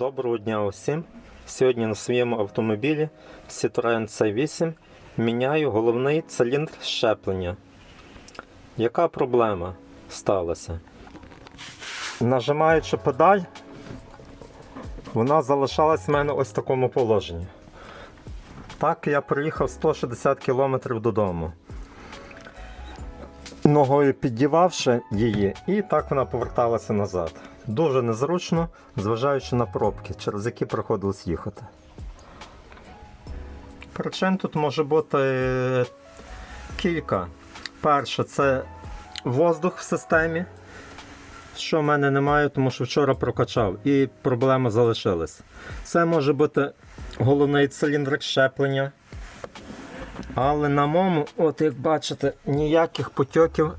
Доброго дня усім. Сьогодні на своєму автомобілі Citroen C8 міняю головний циліндр щеплення. Яка проблема сталася? Нажимаючи педаль, вона залишалась в мене ось в такому положенні. Так я приїхав 160 км додому. Ногою піддівавши її, і так вона поверталася назад. Дуже незручно, зважаючи на пробки, через які приходилось їхати. Причин тут може бути е, кілька. Перше, це воздух в системі, що в мене немає, тому що вчора прокачав і проблеми залишились. Це може бути головний циліндрик щеплення. Але на моєму, от як бачите, ніяких потьоків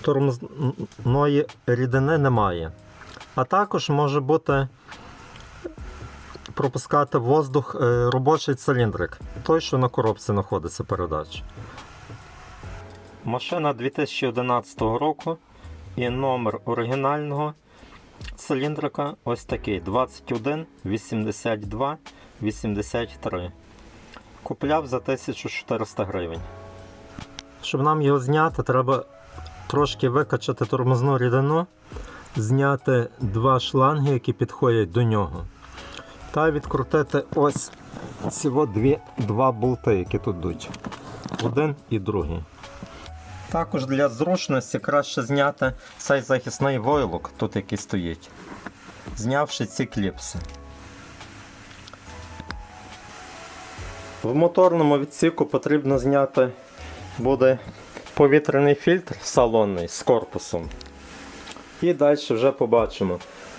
тормозної рідини немає. А також може бути пропускати воздух е, робочий циліндрик, той, що на коробці знаходиться передач. Машина 2011 року і номер оригінального циліндрика ось такий 21 82 83. Купляв за 1400 гривень. Щоб нам його зняти, треба трошки викачати тормозну рідину, зняти два шланги, які підходять до нього. Та відкрутити ось от дві, два болти, які тут йдуть. Один і другий. Також для зручності краще зняти цей захисний войлок, тут який стоїть, знявши ці кліпси. В моторному відсіку потрібно зняти буде повітряний фільтр салонний з корпусом. І далі вже побачимо.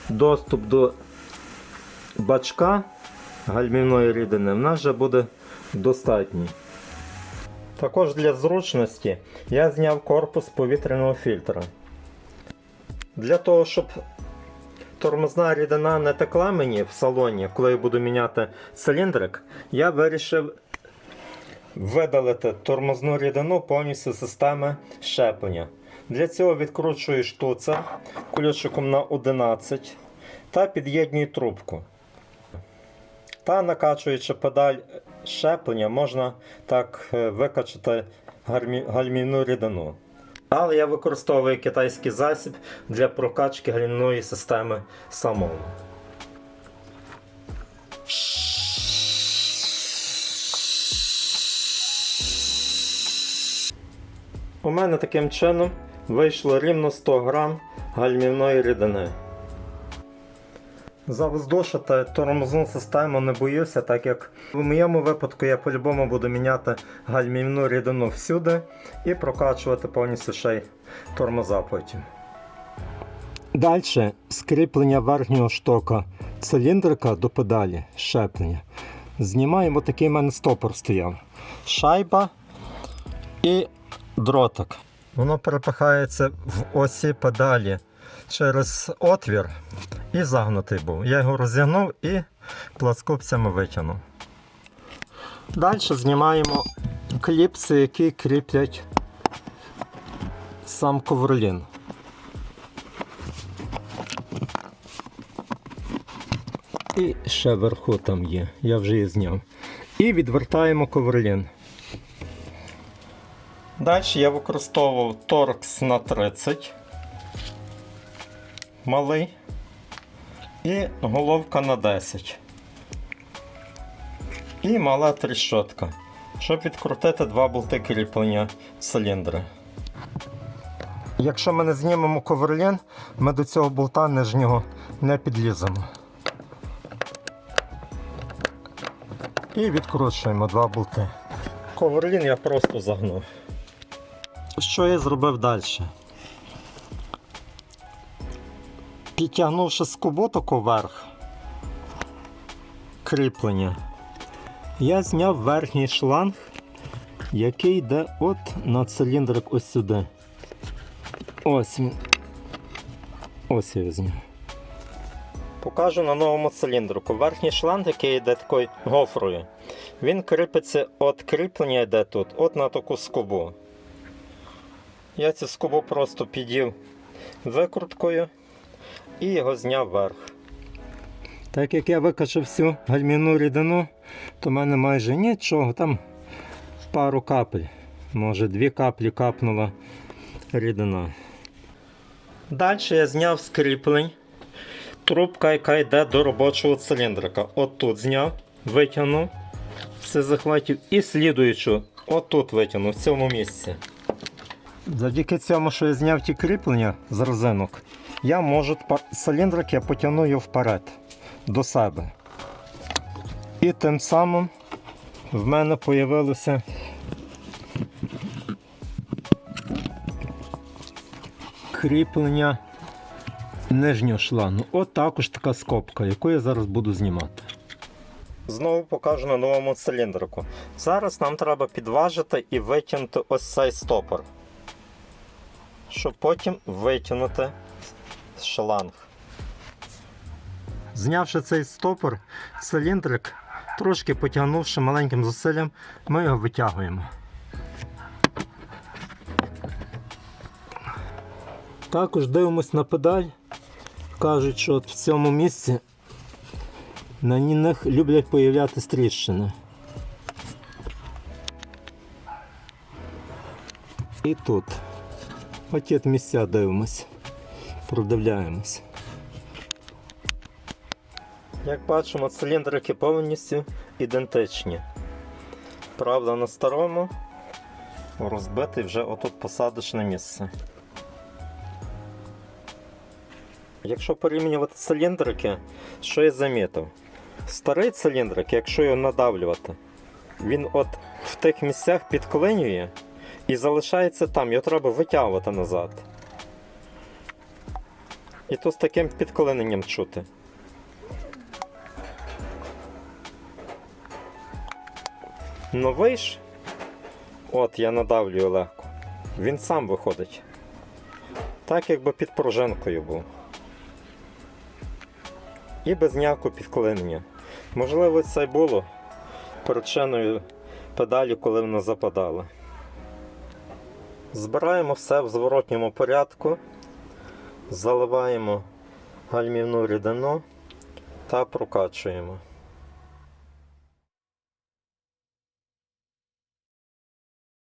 Доступ до бачка гальмівної рідини в нас вже буде достатній. Також для зручності я зняв корпус повітряного фільтра. Для того, щоб тормозна рідина не текла мені в салоні, коли я буду міняти циліндрик, я вирішив видалити тормозну рідину повністю системи щеплення. Для цього відкручую штуцер ключиком на 11 та під'єднюю трубку. Та накачуючи педаль щеплення, можна так е, викачати гальмівну рідину. Але я використовую китайський засіб для прокачки гальмівної системи самому. У мене таким чином вийшло рівно 100 грам гальмівної рідини. Завоздушити тормозну систему не боюся, так як в моєму випадку я по-любому буду міняти гальмівну рідину всюди і прокачувати повністю ще й тормоза потім. Далі скріплення верхнього штока циліндрика до педалі щеплення. Знімаємо такий в мене стопор стояв. Шайба і дротик. Воно перепихається в осі педалі через отвір і загнутий був. Я його розігнув і пласкопцями витягнув. Далі знімаємо кліпси, які кріплять сам ковролін. І ще вверху там є, я вже її зняв. І відвертаємо ковролін. Далі я використовував торкс на 30 малий і головка на 10. І мала тріщотка, щоб відкрутити два болти кріплення циліндра. Якщо ми не знімемо коверлін, ми до цього болта нижнього не підліземо. І відкручуємо два болти. Коверлін я просто загнув. Що я зробив далі? Підтягнувши скобу таку вверх кріплення, я зняв верхній шланг, який йде от на циліндрик ось сюди. Ось він. Ось я зняв. Покажу на новому циліндрику. Верхній шланг, який йде такою гофрою, він кріпиться от кріплення йде тут, от на таку скобу. Я цю скобу просто підів викруткою і його зняв вверх. Так як я викачав всю гальмівну рідину, то в мене майже нічого, там пару капель, може дві каплі капнула рідина. Далі я зняв з кріплень. Трубка, яка йде до робочого циліндрика. От тут зняв, витягнув все захватів і слідуючу отут витягнув в цьому місці. Завдяки цьому, що я зняв ті кріплення з резинок, я можу циліндрик я потягну його вперед до себе. І тим самим в мене з'явилося кріплення нижнього шлангу. От також така скобка, яку я зараз буду знімати. Знову покажу на новому циліндрику. Зараз нам треба підважити і витягнути ось цей стопор, щоб потім витягнути шланг. Знявши цей стопор, циліндрик, трошки потягнувши маленьким зусиллям, ми його витягуємо. Також дивимось на педаль. Кажуть, що от в цьому місці на них люблять появлятися тріщини. І тут. Оті місця дивимось. Продивляємось. Як бачимо, циліндрики повністю ідентичні. Правда, на старому розбитий вже отут посадочне місце. Якщо порівнювати циліндрики, що я замітив? Старий циліндрик, якщо його надавлювати, він от в тих місцях підклинює і залишається там, його треба витягувати назад. І то з таким підклиненням чути. Новий ж, от я надавлюю легко, він сам виходить. Так, якби під пружинкою був і без ніякого підклинення. Можливо, це й було причиною педалі, коли вона западала. Збираємо все в зворотньому порядку, заливаємо гальмівну рідину та прокачуємо.